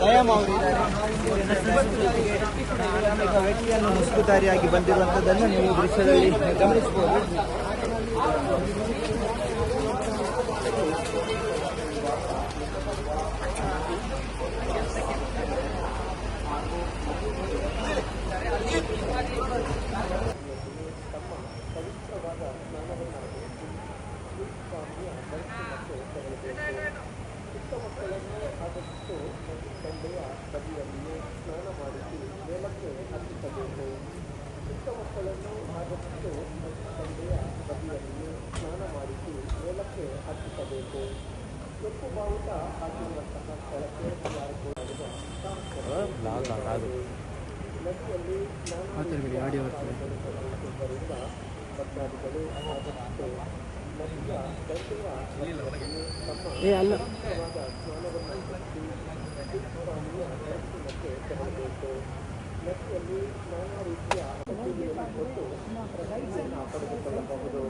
ದಯಾಮ ಅವರಿದ್ದಾರೆ ವ್ಯಕ್ತಿಯನ್ನು ಮುಸುಕುದಾರಿಯಾಗಿ ಬಂದಿರುವಂಥದ್ದನ್ನು ನೀವು ದೃಶ್ಯದಲ್ಲಿ ಗಮನಿಸಬಹುದು ಹತ್ತಿಸಬೇಕು ಚಿಕ್ಕ ಮಕ್ಕಳನ್ನು ಆದಷ್ಟು ದಂಡೆಯ ಬದಿಯಲ್ಲಿ ಸ್ನಾನ ಮಾಡಿಸಿ ಮೇಲಕ್ಕೆ ಹತ್ತಿಸಬೇಕು ಕಪ್ಪು ಬಾವುಟ ಹಾಕಿರುವಂತಹ ಸ್ಥಳಕ್ಕೆ ತಯಾರಿಸಲಾಗಿದೆ ನದಿಯಲ್ಲಿ ಸ್ನಾನಿಸುವುದರಿಂದ ಭಕ್ತಾದಿಗಳು ಆದಷ್ಟು ನದಿಯ ದಂಡೆಯ ತಮ್ಮ ಸ್ನಾನವನ್ನು ಸ್ವಾಮಿಯ ಮತ್ತು ತೆರಳಬೇಕು ರಸ್ತೆಯಲ್ಲಿ ನಾನಾ ರೀತಿಯ ಕೊಟ್ಟು ರೈತರನ್ನು ಪಡೆದುಕೊಳ್ಳಬಹುದು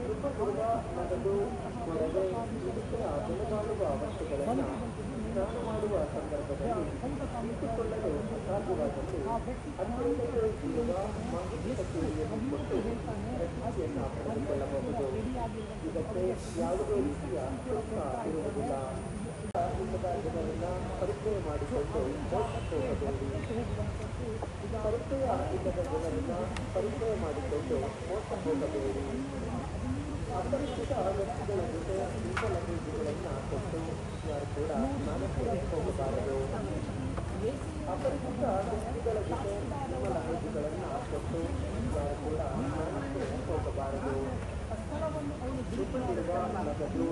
ತುಂಬ ಕೂಡ ಮೊದಲು ಕೊರಡೆ ಇದಕ್ಕೆಲ್ಲ ಸ್ನಾನ ಮಾಡುವ ಸಂದರ್ಭದಲ್ಲಿ ಇಟ್ಟುಕೊಳ್ಳಲು ಸಾಧ್ಯವಾದದ್ದು ಅದರೊಂದಿಗೆ ಇರುವ ಮಾಹಿತಿ ಕಚೇರಿಯನ್ನು ಕೊಟ್ಟು ರಜೆಯನ್ನು ಪಡೆದುಕೊಳ್ಳಬಹುದು ಇದಕ್ಕೆ ಯಾವುದೇ ರೀತಿಯ ಶುಲ್ಕ ಇರುವುದಿಲ್ಲ ಪರಿಚಯ ಮಾಡಿಕೊಂಡು ಪರಿಚಯ ಇಲ್ಲದ ಜನರನ್ನ ಪರಿಚಯ ಮಾಡಿಕೊಂಡು ಮೋಸ ಹೋಗಬೇಡಿ ಅಪರಿಚಿತ ವ್ಯಕ್ತಿಗಳ ಜೊತೆ ವಿಫಲ ಭೇಟಿಗಳನ್ನು ಕೊಟ್ಟು ಯಾರು ಕೂಡ ಮನಸ್ಸಿಗೆ ಹೋಗಬಾರದು ಅಪರಿಚಿತ ವ್ಯಕ್ತಿಗಳ ಜೊತೆ ವಿಫಲ ಭೇಟಿಗಳನ್ನು ಕೊಟ್ಟು ಯಾರು ಕೂಡ ಮನಸ್ಸಿಗೆ ಹೋಗಬಾರದು ನಗದು